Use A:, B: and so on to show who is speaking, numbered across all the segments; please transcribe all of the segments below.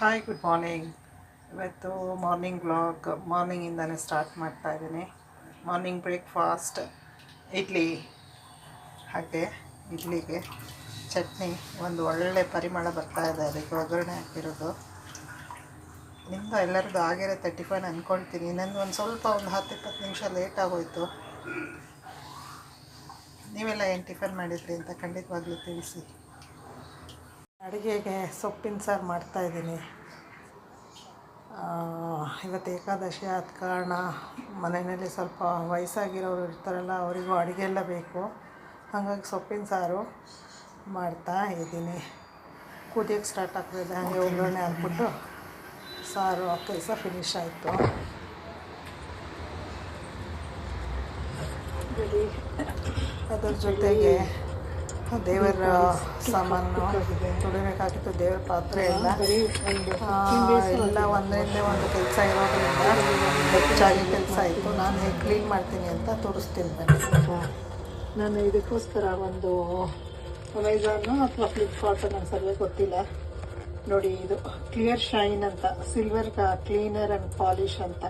A: Hi good morning ಇವತ್ತು morning blog ಮಾರ್ನಿಂಗಿಂದನೇ start ಮಾಡ್ತಾ ಇದ್ದೀನಿ. ಮಾರ್ನಿಂಗ್ ಬ್ರೇಕ್ಫಾಸ್ಟ್ ಇಡ್ಲಿ, ಹಾಗೆ ಇಡ್ಲಿಗೆ ಚಟ್ನಿ. ಒಂದು ಒಳ್ಳೆ ಪರಿಮಳ ಬರ್ತಾ ಇದೆ ಅದಕ್ಕೆ ಒಗ್ಗರಣೆ ಹಾಕಿರೋದು. ನಿಮ್ಮದು ಎಲ್ಲರದ್ದು ಆಗಿರುತ್ತೆ ಟಿಫನ್ ಅಂದ್ಕೊಳ್ತೀನಿ ನನ್ನದು ಒಂದು ಸ್ವಲ್ಪ ಒಂದು ಹತ್ತು ಇಪ್ಪತ್ತು ನಿಮಿಷ ಲೇಟ್ ಆಗೋಯ್ತು. ನೀವೆಲ್ಲ ಏನು ಟಿಫನ್ ಮಾಡಿದ್ರಿ ಅಂತ ಖಂಡಿತವಾಗ್ಲೂ ತಿಳಿಸಿ. ಅಡುಗೆಗೆ ಸೊಪ್ಪಿನ ಸಾರು ಮಾಡ್ತಾಯಿದ್ದೀನಿ ಇವತ್ತು ಏಕಾದಶಿ ಆದ ಕಾರಣ ಮನೆಯಲ್ಲಿ ಸ್ವಲ್ಪ ವಯಸ್ಸಾಗಿರೋರು ಇರ್ತಾರಲ್ಲ, ಅವರಿಗೂ ಅಡುಗೆ ಎಲ್ಲ ಬೇಕು. ಹಾಗಾಗಿ ಸೊಪ್ಪಿನ ಸಾರು ಮಾಡ್ತಾ ಇದ್ದೀನಿ. ಕುದಿಯೋಕ್ಕೆ ಸ್ಟಾರ್ಟ್ ಆಗ್ತಾಯಿದೆ ಹಾಗೆ ಒಗ್ಗರಣೆ ಹಾಕ್ಬಿಟ್ಟು ಸಾರು ಆ ಕೆಲಸ ಫಿನಿಶ್ ಆಯಿತು. ಅದರ ಜೊತೆಗೆ ದೇವರ ಸಾಮಾನು ತೊಳಿಬೇಕಾಗಿತ್ತು ದೇವರ ಪಾತ್ರೆ ಎಲ್ಲ. ಎಲ್ಲ ಒಂದರಿಂದ ಒಂದು ಕೆಲಸ ಇರೋದ್ರಿಂದ ಹೆಚ್ಚಾಗಿ ಕೆಲಸ ಇತ್ತು ನಾನು ಹೇಗೆ ಕ್ಲೀನ್ ಮಾಡ್ತೀನಿ ಅಂತ ತೋರಿಸ್ತೀನಿ ಬನ್ನಿ. ನಾನು ಇದಕ್ಕೋಸ್ಕರ ಒಂದು ಅಮೆಝಾನು ಅಥವಾ ಫ್ಲಿಪ್ಕಾರ್ಟ್ ನಂಗೆ ಸರ್ವೇ ಗೊತ್ತಿಲ್ಲ ನೋಡಿ, ಇದು ಕ್ಲಿಯರ್ ಶೈನ್ ಅಂತ ಸಿಲ್ವರ್ ಕ್ಲೀನರ್ ಆ್ಯಂಡ್ ಪಾಲಿಶ್ ಅಂತ.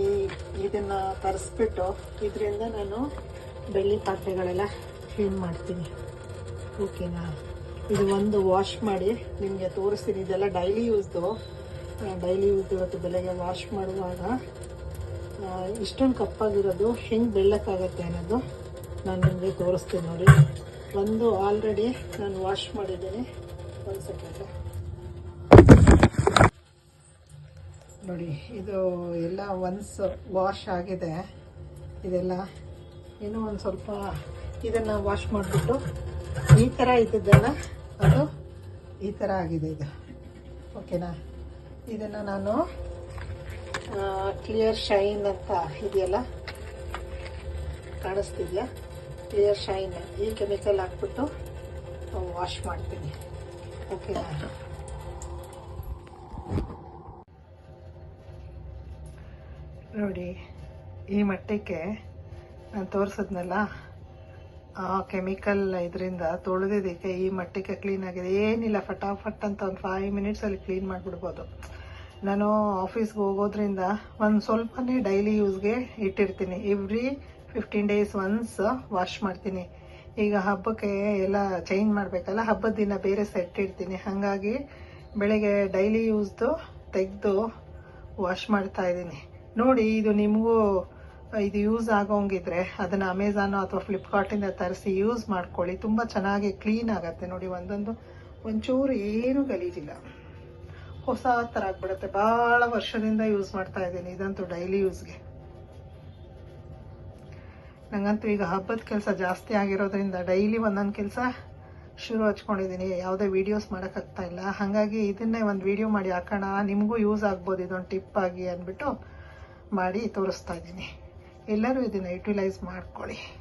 A: ಈ ಇದನ್ನು ತರಿಸ್ಬಿಟ್ಟು, ಇದರಿಂದ ನಾನು ಬೆಳ್ಳಿ ಪಾತ್ರೆಗಳೆಲ್ಲ ಕ್ಲೀನ್ ಮಾಡ್ತೀನಿ. ಓಕೆನಾ? ಇದು ಒಂದು ವಾಶ್ ಮಾಡಿ ನಿಮಗೆ ತೋರಿಸ್ತೀನಿ. ಇದೆಲ್ಲ ಡೈಲಿ ಯೂಸ್ದು ಡೈಲಿ ಯೂಸ್ ಇವತ್ತು ಬೆಳಗ್ಗೆ ವಾಶ್ ಮಾಡುವಾಗ. ಇಷ್ಟೊಂದು ಕಪ್ಪಾಗಿರೋದು. ಹೆಂಗೆ ಬೆಳ್ಳಕ್ಕಾಗತ್ತೆ ಅನ್ನೋದು ನಾನು ನಿಮಗೆ ತೋರಿಸ್ತೀನಿ ನೋಡಿ. ಒಂದು ಆಲ್ರೆಡಿ ನಾನು ವಾಶ್ ಮಾಡಿದ್ದೀನಿ. ಒಂದು ಸೆಕೆಂಡ್ ನೋಡಿ, ಇದು ಎಲ್ಲ ಒನ್ಸ್ ವಾಶ್ ಆಗಿದೆ. ಇದೆಲ್ಲ ಇನ್ನೂ ಒಂದು ಸ್ವಲ್ಪ ಇದನ್ನು ವಾಶ್ ಮಾಡಿಬಿಟ್ಟು ಈ ಥರ ಇದ್ದದ್ದೆಲ್ಲ ಅದು ಈ ಥರ ಆಗಿದೆ ಇದು. ಓಕೆನಾ ಇದನ್ನು ನಾನು ಕ್ಲಿಯರ್ ಶೈನ್ ಅಂತ ಇದೆಯಲ್ಲ? ಕಾಣಿಸ್ತಿದೆಯಾ? ಕ್ಲಿಯರ್ ಶೈನ್ ಈ ಕೆಮಿಕಲ್ ಹಾಕ್ಬಿಟ್ಟು ವಾಶ್ ಮಾಡ್ತೀನಿ ಓಕೆನಾ ನೋಡಿ, ಈ ಮಟ್ಟಕ್ಕೆ ನಾನು ತೋರಿಸಿದ್ನಲ್ಲ? ಕೆಮಿಕಲ್ ಇದರಿಂದ ತೊಳೆದಿದ್ದಕ್ಕೆ ಈ ಮಟ್ಟಕ್ಕೆ ಕ್ಲೀನ್ ಆಗಿದೆ. ಏನಿಲ್ಲ, ಫಟಾಫಟ್ ಅಂತ ಒಂದು ಫೈವ್ ಮಿನಿಟ್ಸಲ್ಲಿ ಕ್ಲೀನ್ ಮಾಡಿಬಿಡ್ಬೋದು. ನಾನು ಆಫೀಸ್ಗೆ ಹೋಗೋದ್ರಿಂದ ಒಂದು ಸ್ವಲ್ಪನೇ ಡೈಲಿ ಯೂಸ್ಗೆ ಇಟ್ಟಿರ್ತೀನಿ. Every fifteen days once wash ಮಾಡ್ತೀನಿ. ಈಗ ಹಬ್ಬಕ್ಕೆ ಎಲ್ಲ ಚೇಂಜ್ ಮಾಡಬೇಕಲ್ಲ, ಹಬ್ಬದ ದಿನ ಬೇರೆ ಸೆಟ್ ಇಡ್ತೀನಿ. ಹಾಗಾಗಿ ಬೆಳಗ್ಗೆ ಡೈಲಿ ಯೂಸ್ದು ತೆಗೆದು ವಾಶ್ ಮಾಡ್ತಾ ಇದ್ದೀನಿ. ನೋಡಿ, ಇದು ನಿಮಗೂ ಇದು ಯೂಸ್ ಆಗೋಂಗಿದ್ರೆ ಅದನ್ನು ಅಮೆಝಾನು ಅಥವಾ ಫ್ಲಿಪ್ಕಾರ್ಟಿಂದ ತರಿಸಿ ಯೂಸ್ ಮಾಡ್ಕೊಳ್ಳಿ. ತುಂಬ ಚೆನ್ನಾಗಿ ಕ್ಲೀನ್ ಆಗುತ್ತೆ ನೋಡಿ. ಒಂದೊಂದು ಒಂಚೂರು ಏನೂ ಗಲೀಜಿಲ್ಲ. ಹೊಸ ಥರ ಆಗ್ಬಿಡುತ್ತೆ. ಭಾಳ ವರ್ಷದಿಂದ ಯೂಸ್ ಮಾಡ್ತಾ ಇದ್ದೀನಿ. ಇದಂತೂ ಡೈಲಿ ಯೂಸ್ಗೆ ನಂಗಂತೂ ಈಗ ಹಬ್ಬದ ಕೆಲಸ ಜಾಸ್ತಿ ಆಗಿರೋದ್ರಿಂದ ಡೈಲಿ ಒಂದೊಂದು ಕೆಲಸ ಶುರು ಹಚ್ಕೊಂಡಿದ್ದೀನಿ ಯಾವುದೇ ವೀಡಿಯೋಸ್ ಮಾಡೋಕ್ಕಾಗ್ತಾ ಇಲ್ಲ. ಹಾಗಾಗಿ ಇದನ್ನೇ ಒಂದು ವಿಡಿಯೋ ಮಾಡಿ ಹಾಕೋಣ. ನಿಮಗೂ ಯೂಸ್ ಆಗ್ಬೋದು. ಇದೊಂದು ಟಿಪ್ ಆಗಿ ಅಂದ್ಬಿಟ್ಟು ಮಾಡಿ ತೋರಿಸ್ತಾ ಇದ್ದೀನಿ. ಎಲ್ಲರೂ ಇದನ್ನು ಯುಟಿಲೈಸ್ ಮಾಡ್ಕೊಳ್ಳಿ.